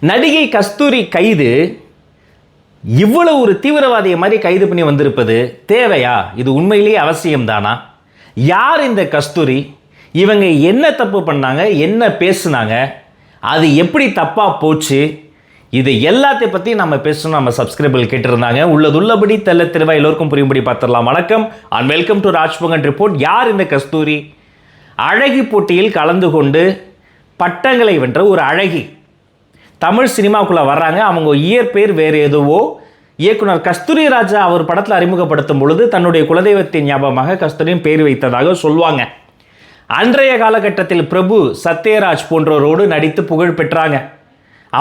நடிகை கஸ்தூரி கைது. இவ்வளவு ஒரு தீவிரவாதியை மாதிரி கைது பண்ணி வந்திருப்பது தேவையா? இது உண்மையிலேயே அவசியம்தானா? யார் இந்த கஸ்தூரி? இவங்க என்ன தப்பு பண்ணாங்க? என்ன பேசுனாங்க? அது எப்படி தப்பாக போச்சு? இது எல்லாத்தையும் பற்றி நம்ம பேசணும். நம்ம சப்ஸ்கிரைபர் கேட்டிருந்தாங்க. உள்ளதுள்ளபடி தெல்ல தெளிவாக எல்லோருக்கும் புரியும்படி பார்த்துடலாம். வணக்கம். அண்ட் வெல்கம் டு ராஜ்பங்கன் ரிப்போர்ட் யார் இந்த கஸ்தூரி? அழகி போட்டியில் கலந்து கொண்டு பட்டங்களை வென்ற ஒரு அழகி. தமிழ் சினிமாக்குள்ளே வர்றாங்க. அவங்க இயற்பெயர் வேறு எதுவோ. இயக்குனர் கஸ்தூரி ராஜா அவர் படத்தில் அறிமுகப்படுத்தும் பொழுது தன்னுடைய குலதெய்வத்தின் ஞாபகமாக கஸ்தூரியும் பேர் வைத்ததாக சொல்லுவாங்க அன்றைய காலகட்டத்தில் பிரபு சத்யராஜ் போன்றோரோடு நடித்து புகழ் பெற்றாங்க.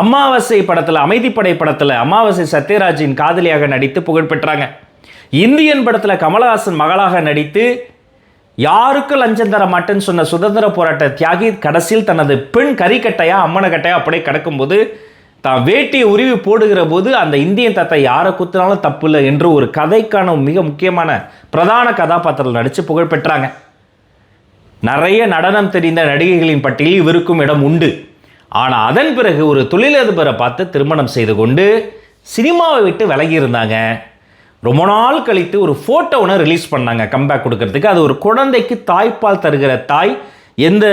அமாவாசை படத்தில் அமைதிப்படை படத்தில் அமாவாசை சத்யராஜின் காதலியாக நடித்து புகழ் பெற்றாங்க. இந்தியன் படத்தில் கமலஹாசன் மகளாக நடித்து யாருக்கும் லஞ்சம் தர மாட்டேன்னு சொன்ன சுதந்திர போராட்ட தியாகி கடைசியில் தனது பெண் கறிக்கட்டையா அம்மன கட்டையா அப்படியே கிடக்கும்போது தான் வேட்டியை உருவி போடுகிற போது அந்த இந்தியன் தத்தை யாரை குத்தினாலும் தப்பு இல்லை என்று ஒரு கதைக்கான மிக முக்கியமான பிரதான கதாபாத்திரத்தில் நடித்து புகழ் பெற்றாங்க. நிறைய நடனம் தெரிந்த நடிகைகளின் பட்டியலில் இவருக்கும் இடம் உண்டு. ஆனால் அதன் பிறகு ஒரு தொழிலதிபரை பார்த்து திருமணம் செய்து கொண்டு சினிமாவை விட்டு விலகி இருந்தாங்க. ரொம்ப நாள் கழித்து ஒரு ஃபோட்டோ ஒன்று ரிலீஸ் பண்ணாங்க கம்பேக் கொடுக்கறதுக்கு. அது ஒரு குழந்தைக்கு தாய்ப்பால் தருகிற தாய் எந்த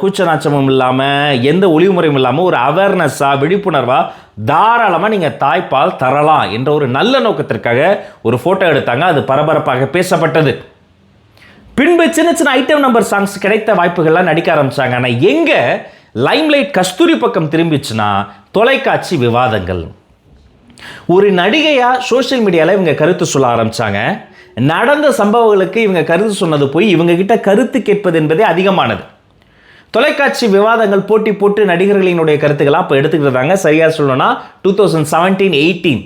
கூச்சநாச்சமும் இல்லாமல் எந்த ஒளிமுறையும் இல்லாமல் ஒரு அவேர்னஸ்ஸாக விழிப்புணர்வாக தாராளமாக நீங்கள் தாய்ப்பால் தரலாம் என்ற ஒரு நல்ல நோக்கத்திற்காக ஒரு ஃபோட்டோ எடுத்தாங்க. அது பரபரப்பாக பேசப்பட்டது. பின்பு சின்ன சின்ன ஐட்டம் நம்பர் சாங்ஸ் கிடைத்த வாய்ப்புகள்லாம் நடிக்க ஆரம்பித்தாங்க ஆனால் எங்கே லைம்லைட் கஸ்தூரி பக்கம் திரும்பிச்சுன்னா தொலைக்காட்சி விவாதங்கள். ஒரு நடிகையாக சோஷியல் மீடியாவில் இவங்க கருத்து சொல்ல ஆரம்பித்தாங்க நடந்த சம்பவங்களுக்கு இவங்க கருத்து சொன்னது போய் இவங்ககிட்ட கருத்து கேட்பது என்பதே அதிகமானது. தொலைக்காட்சி விவாதங்கள் போட்டி போட்டு நடிகர்களினுடைய கருத்துக்களாக இப்போ எடுத்துக்கிறதாங்க சரியாக சொல்லணும்னா two thousand seventeen eighteen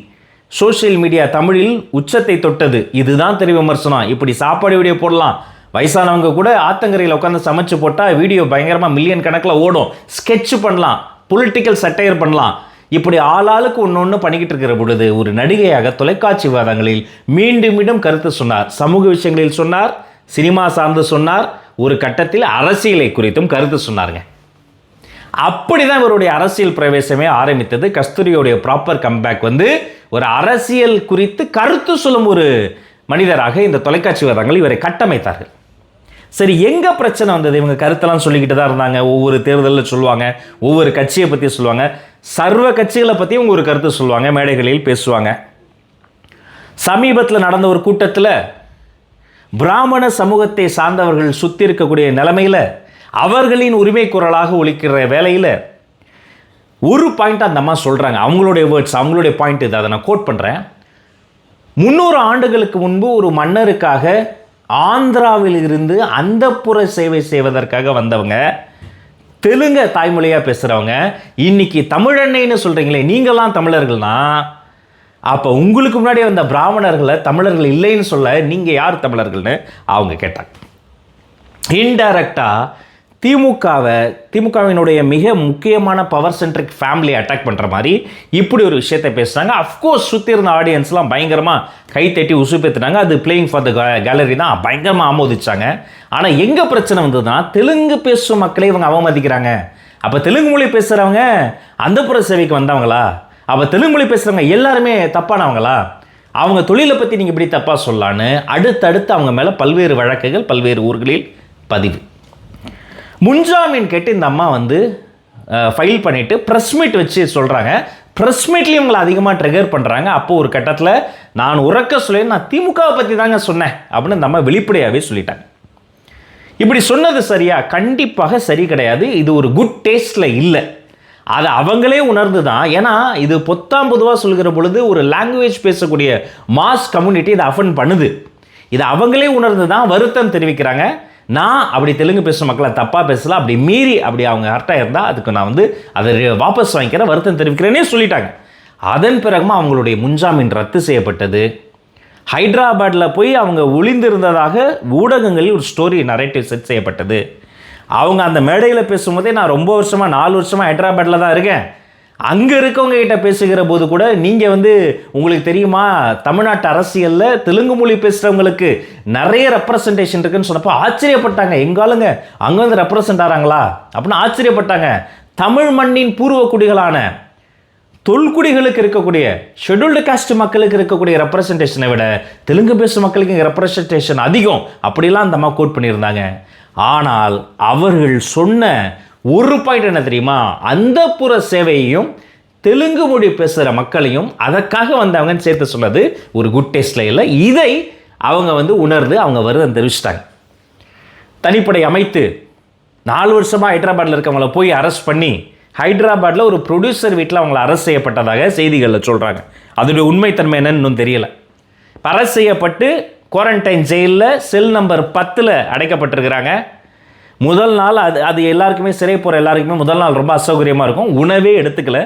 social media தமிழில் உச்சத்தை தொட்டது. இதுதான் தெரிய விமர்சனம். இப்படி சாப்பாடு வீடியோ போடலாம். வயசானவங்க கூட ஆத்தங்கரையில் உட்காந்து சமைச்சு போட்டால் வீடியோ பயங்கரமாக மில்லியன் கணக்கில் ஓடும். ஸ்கெட்ச் பண்ணலாம். பொலிட்டிக்கல் சட்டையர் பண்ணலாம். இப்படி ஆளாளுக்கு ஒன்று ஒன்று பண்ணிக்கிட்டு இருக்கிற பொழுது ஒரு நடிகையாக தொலைக்காட்சி விவாதங்களில் மீண்டும் மீண்டும் கருத்து சொன்னார். சமூக விஷயங்களில் சொன்னார் சினிமா சார்ந்து சொன்னார் ஒரு கட்டத்தில் அரசியலை குறித்தும் கருத்து சொன்னாருங்க. அப்படி தான் இவருடைய அரசியல் பிரவேசமே ஆரம்பித்தது. கஸ்தூரியோடைய ப்ராப்பர் கம்பேக் வந்து ஒரு அரசியல் குறித்து கருத்து சொல்லும் ஒரு மனிதராக இந்த தொலைக்காட்சி விவாதங்கள் இவரை கட்டமைத்தார்கள். சரி எங்கே பிரச்சனை வந்தது? இவங்க கருத்தெல்லாம் சொல்லிக்கிட்டு தான் இருந்தாங்க. ஒவ்வொரு தேர்தலில் சொல்லுவாங்க. ஒவ்வொரு கட்சியை பற்றி சொல்லுவாங்க. சர்வ கட்சிகளை பற்றி இவங்க ஒரு கருத்து சொல்லுவாங்க. மேடைகளில் பேசுவாங்க. சமீபத்தில் நடந்த ஒரு கூட்டத்தில் பிராமண சமூகத்தை சார்ந்தவர்கள் சுற்றி இருக்கக்கூடிய நிலைமையில் அவர்களின் உரிமை குரலாக ஒழிக்கிற வேலையில் ஒரு பாயிண்ட் அந்த அம்மா சொல்கிறாங்க அவங்களுடைய வேர்ட்ஸ் அவங்களுடைய பாயிண்ட் இது. அதை நான் கோட் பண்ணுறேன் முந்நூறு ஆண்டுகளுக்கு முன்பு ஒரு மன்னருக்காக ஆந்திராவில் இருந்து அந்தப்புற சேவை செய்வதற்காக வந்தவங்க தெலுங்க தாய்மொழியாக பேசுகிறவங்க இன்னைக்கு தமிழன்னைன்னு சொல்கிறீங்களே நீங்களாம் தமிழர்கள்னா அப்போ உங்களுக்கு முன்னாடி வந்த பிராமணர்களை தமிழர்கள் இல்லைன்னு சொல்ல நீங்கள் யார் தமிழர்கள்னு அவங்க கேட்டாங்க. இன்டைரக்டாக திமுகவை திமுகவினுடைய மிக முக்கியமான பவர் சென்ட்ரிக் ஃபேமிலியை அட்டாக் பண்ணுற மாதிரி இப்படி ஒரு விஷயத்தை பேசுகிறாங்க அஃப்கோர்ஸ் சுற்றி இருந்த ஆடியன்ஸ்லாம் பயங்கரமாக கை தட்டி உசுப்பேத்துனாங்க அது பிளேயிங் ஃபார் த கேலரி தான். பயங்கரமாக ஆமோதிச்சாங்க. ஆனால் எங்கே பிரச்சனை வந்ததுன்னா தெலுங்கு பேசும் மக்களை இவங்க அவமதிக்கிறாங்க. அப்போ தெலுங்கு மொழி பேசுகிறவங்க அந்தப்புற சேவைக்கு வந்தவங்களா? அப்போ தெலுங்கு மொழி பேசுகிறவங்க எல்லாருமே தப்பானவங்களா? அவங்க தொழிலை பற்றி நீங்கள் இப்படி தப்பாக சொல்லலான்னு அடுத்தடுத்து அவங்க மேலே பல்வேறு வழக்குகள் பல்வேறு ஊர்களில் பதிவு. முன்ஜாமீன் கேட்டு இந்த அம்மா வந்து ஃபைல் பண்ணிவிட்டு ப்ரெஸ் மீட் வச்சு சொல்கிறாங்க ப்ரெஸ் மீட்லேயும் இவங்களை அதிகமாக ட்ரிகர் பண்ணுறாங்க அப்போ ஒரு கட்டத்தில் நான் உறக்க சொல்லி நான் திமுகவை பற்றி தாங்க சொன்னேன் அப்படின்னு இந்த அம்மா வெளிப்படையாகவே சொல்லிட்டாங்க. இப்படி சொன்னது சரியா? கண்டிப்பாக சரி கிடையாது. இது ஒரு குட் டேஸ்டில் இல்லை. அது அவங்களே உணர்ந்து தான் ஏன்னா இது பொத்தாம் பொதுவாக சொல்கிற பொழுது ஒரு லாங்குவேஜ் பேசக்கூடிய மாஸ் கம்யூனிட்டி இதை அஃபன் பண்ணுது. இது அவங்களே உணர்ந்து தான் வருத்தம் தெரிவிக்கிறாங்க. நான் அப்படி தெலுங்கு பேசுகிற மக்களை தப்பாக பேசலாம் அப்படி மீறி அப்படி அவங்க கரெக்டாக இருந்தால் அதுக்கு நான் வந்து அதை வாபஸ் வாங்கிக்கிறேன் வருத்தம் தெரிவிக்கிறேனே சொல்லிட்டாங்க. அதன் பிறகுமா அவங்களுடைய முன்ஜாமீன் ரத்து செய்யப்பட்டது. ஹைதராபாத்தில் போய் அவங்க ஒளிந்திருந்ததாக ஊடகங்களில் ஒரு ஸ்டோரி நரேட்டிவ் செட் செய்யப்பட்டது. அவங்க அந்த மேடையில் பேசும்போதே நான் ரொம்ப வருஷமாக நாலு வருஷமாக ஹைதராபாத்தில் தான் இருக்கேன். அங்கே இருக்கவங்க கிட்ட பேசுகிற போது கூட நீங்கள் வந்து உங்களுக்கு தெரியுமா? தமிழ்நாட்டு அரசியலில் தெலுங்கு மொழி பேசுகிறவங்களுக்கு நிறைய ரெப்ரசன்டேஷன் இருக்குன்னு சொன்னப்போ ஆச்சரியப்பட்டாங்க. எங்காலுங்க அங்கே வந்து ரெப்ரசன்ட் ஆகிறாங்களா அப்படின்னு ஆச்சரியப்பட்டாங்க. தமிழ் மண்ணின் பூர்வ குடிகளான தொல்குடிகளுக்கு இருக்கக்கூடிய ஷெட்யூல்டு காஸ்ட் மக்களுக்கு இருக்கக்கூடிய ரெப்ரசன்டேஷனை விட தெலுங்கு பேசும் மக்களுக்கு இங்கே ரெப்ரசன்டேஷன் அதிகம். அப்படிலாம் அந்த அம்மா கோட் பண்ணியிருந்தாங்க. ஆனால் அவர்கள் சொன்ன ஒரு பாயிண்ட் என்ன தெரியுமா? அந்த புற சேவையையும் தெலுங்கு மொழி பேசுகிற மக்களையும் அதற்காக வந்தவங்கன்னு சேர்த்து சொன்னது ஒரு குட் டேஸ்டில் இல்லை. இதை அவங்க வந்து உணர்ந்து அவங்க வருதம் தெரிவிச்சிட்டாங்க. தனிப்படை அமைத்து நாலு வருஷமாக ஹைதராபாத்தில் இருக்கவங்கள போய் அரெஸ்ட் பண்ணி ஹைதராபாத்தில் ஒரு ப்ரொடியூசர் வீட்டில் அவங்கள அரெஸ்ட் செய்யப்பட்டதாக செய்திகளில் சொல்கிறாங்க அதோடைய உண்மைத்தன்மை என்னன்னு இன்னும் தெரியலை. அரெஸ்ட் செய்யப்பட்டு குவாரண்டைன் ஜெயிலில் செல் நம்பர் பத்தில் அடைக்கப்பட்டிருக்கிறாங்க. முதல் நாள் அது அது எல்லாருக்குமே சிறை போகிற எல்லாருக்குமே முதல் நாள் ரொம்ப அசௌகரியமாக இருக்கும். உணவே எடுத்துக்கல.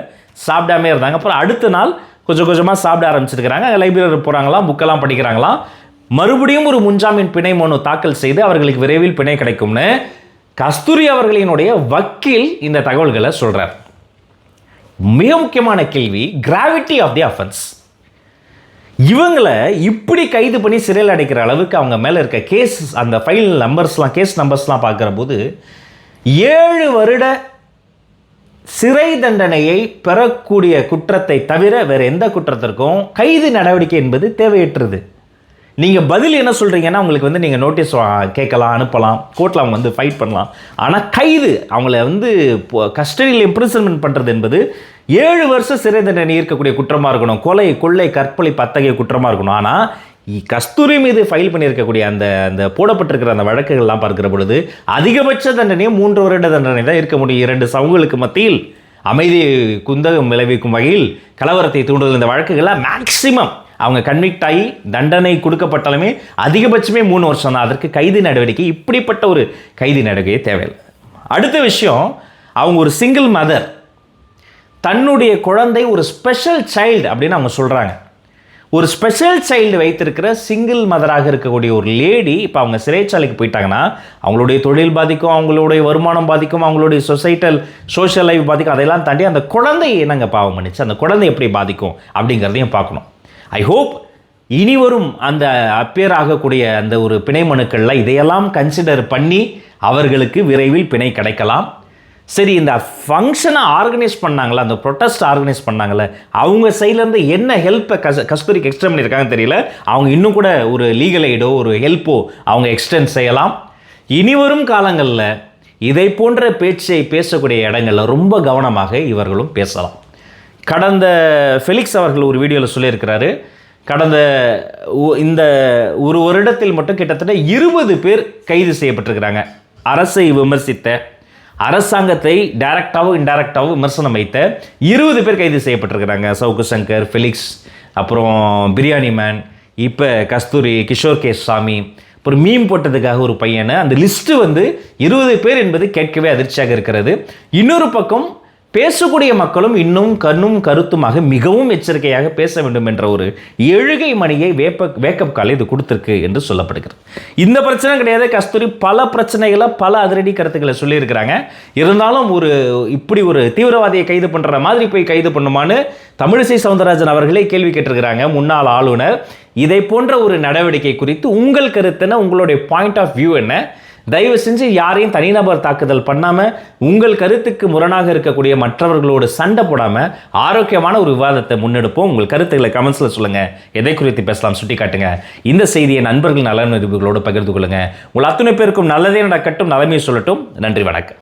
சாப்பிடாமே இருந்தாங்க. அப்புறம் அடுத்த நாள் கொஞ்சம் கொஞ்சமாக சாப்பிட ஆரம்பிச்சிருக்கிறாங்க. லைப்ரரி போகிறாங்களாம் புக்கெல்லாம் படிக்கிறாங்களாம். மறுபடியும் ஒரு முன்ஜாமீன் பிணை மனு தாக்கல் செய்து அவர்களுக்கு விரைவில் பிணை கிடைக்கும்னு கஸ்தூரி அவர்களினுடைய வக்கீல் இந்த தகவல்களை சொல்கிறார் மிக முக்கியமான கேள்வி கிராவிட்டி ஆஃப் தி அஃபென்ஸ் இவங்களை இப்படி கைது பண்ணி சிறையில் அடைக்கிற அளவுக்கு அவங்க மேலே இருக்க கேஸ் அந்த ஃபைல் நம்பர்ஸ்லாம் கேஸ் நம்பர்ஸ்லாம் பார்க்குற போது ஏழு வருட சிறை தண்டனையை பெறக்கூடிய குற்றத்தை தவிர வேறு எந்த குற்றத்திற்கும் கைது நடவடிக்கை என்பது தேவையற்றது. நீங்கள் பதில் என்ன சொல்கிறீங்கன்னா உங்களுக்கு வந்து நீங்கள் நோட்டீஸ் கேட்கலாம் அனுப்பலாம் கோர்ட்டில் அவங்க வந்து ஃபைட் பண்ணலாம். ஆனால் கைது அவங்கள வந்து கஸ்டடியில் இம்ப்ரிசன்மெண்ட் பண்ணுறது என்பது ஏழு வருஷம் சிறை தண்டனை இருக்கக்கூடிய குற்றமாக இருக்கணும். கொலை கொள்ளை கற்பழி பத்தகைய குற்றமாக இருக்கணும். ஆனால் கஸ்தூரி மீது ஃபைல் பண்ணியிருக்கக்கூடிய அந்த அந்த போடப்பட்டிருக்கிற அந்த வழக்குகள்லாம் பார்க்கிற பொழுது அதிகபட்ச தண்டனையும் மூன்று வருட தண்டனை தான் இருக்க முடியும். இரண்டு சமூகங்களுக்கு மத்தியில் அமைதி குந்தகம் விளைவிக்கும் வகையில் கலவரத்தை தூண்டுதல் இந்த வழக்குகள்லாம் மேக்சிமம் அவங்க கன்விக்ட் ஆகி தண்டனை கொடுக்கப்பட்டாலுமே அதிகபட்சமே மூணு வருஷம் தான். அதற்கு கைது நடவடிக்கை இப்படிப்பட்ட ஒரு கைது நடவடிக்கை தேவையில்லை. அடுத்த விஷயம் அவங்க ஒரு சிங்கிள் மதர் தன்னுடைய குழந்தை ஒரு ஸ்பெஷல் சைல்டு அப்படின்னு அவங்க சொல்கிறாங்க ஒரு ஸ்பெஷல் சைல்டு வைத்திருக்கிற சிங்கிள் மதராக இருக்கக்கூடிய ஒரு லேடி இப்போ அவங்க சிறைச்சாலைக்கு போயிட்டாங்கன்னா அவங்களுடைய தொழில் பாதிக்கும் அவங்களுடைய வருமானம் பாதிக்கும் அவங்களுடைய சொசைட்டல் சோஷியல் லைஃப் பாதிக்கும் அதையெல்லாம் தாண்டி அந்த குழந்தையை என்னங்க பாவம் பண்ணிச்சு? அந்த குழந்தை எப்படி பாதிக்கும்? அப்படிங்கிறதையும் பார்க்கணும். ஐ ஹோப் இனி வரும் அந்த அப்பியர் ஆகக்கூடிய அந்த ஒரு பிணை மனுக்களில் இதையெல்லாம் கன்சிடர் பண்ணி அவர்களுக்கு விரைவில் பிணை கிடைக்கலாம். சரி இந்த ஃபங்க்ஷனை ஆர்கனைஸ் பண்ணாங்களா? அந்த ப்ரொட்டஸ்ட் ஆர்கனைஸ் பண்ணாங்களே? அவங்க சைட்லேருந்து என்ன ஹெல்ப்பை கஸ் கஸ்தூரிக்கு எக்ஸ்டெண்ட் பண்ணியிருக்காங்கன்னு தெரியல. அவங்க இன்னும் கூட ஒரு லீகல் எய்டோ ஒரு ஹெல்ப்போ அவங்க எக்ஸ்டெண்ட் செய்யலாம். இனி வரும் காலங்களில் இதை போன்ற பேச்சை பேசக்கூடிய இடங்களில் ரொம்ப கவனமாக இவர்களும் பேசலாம். கடந்த ஃபெலிக்ஸ் அவர்கள் ஒரு வீடியோவில் சொல்லியிருக்கிறாரு. கடந்த இந்த ஒரு வருடத்தில் மட்டும் கிட்டத்தட்ட இருபது பேர் கைது செய்யப்பட்டிருக்கிறாங்க. அரசை விமர்சித்த அரசாங்கத்தை டைரக்டாகவும் இன்டைரக்டாகவும் விமர்சனம் வைத்த இருபது பேர் கைது செய்யப்பட்டிருக்கிறாங்க. சவுக்கு சங்கர் ஃபெலிக்ஸ் அப்புறம் பிரியாணி மேன் இப்போ கஸ்தூரி கிஷோர் கே சாமி. அப்புறம் மீம் போட்டதுக்காக ஒரு பையனை அந்த லிஸ்ட்டு வந்து இருபது பேர் என்பது கேட்கவே அதிர்ச்சியாக இருக்கிறது. இன்னொரு பக்கம் பேசக்கூடிய மக்களும் இன்னும் கண்ணும் கருத்துமாக மிகவும் எச்சரிக்கையாக பேச வேண்டும் என்ற ஒரு எழுகை மணியை வேப்ப வேக்கப் கால் இது கொடுத்துருக்கு என்று சொல்லப்படுகிறது. இந்த பிரச்சனை கிடையாது கஸ்தூரி பல பிரச்சனைகளை பல அதிரடி கருத்துக்களை சொல்லியிருக்கிறாங்க. இருந்தாலும் ஒரு இப்படி ஒரு தீவிரவாதியை கைது பண்ணுற மாதிரி போய் கைது பண்ணுமான்னு தமிழிசை சவுந்தரராஜன் அவர்களே கேள்வி கேட்டிருக்கிறாங்க முன்னாள் ஆளுநர். இதை போன்ற ஒரு நடவடிக்கை குறித்து உங்கள் கருத்து என்ன? உங்களுடைய பாயிண்ட் ஆஃப் வியூ என்ன? தயவு செஞ்சு யாரையும் தனிநபர் தாக்குதல் பண்ணாமல் உங்கள் கருத்துக்கு முரணாக இருக்கக்கூடிய மற்றவர்களோடு சண்டை போடாமல் ஆரோக்கியமான ஒரு விவாதத்தை முன்னெடுப்போம். உங்கள் கருத்துக்களை கமெண்ட்ஸில் சொல்லுங்கள் எதை குறித்து பேசலாம் சுட்டி காட்டுங்க. இந்த செய்தியை நண்பர்கள் நலன் நிருபர்களோடு பகிர்ந்து கொள்ளுங்கள் உங்கள் அத்துணை பேருக்கும் நல்லதே நடக்கட்டும். நலமையை சொல்லட்டும். நன்றி வணக்கம்.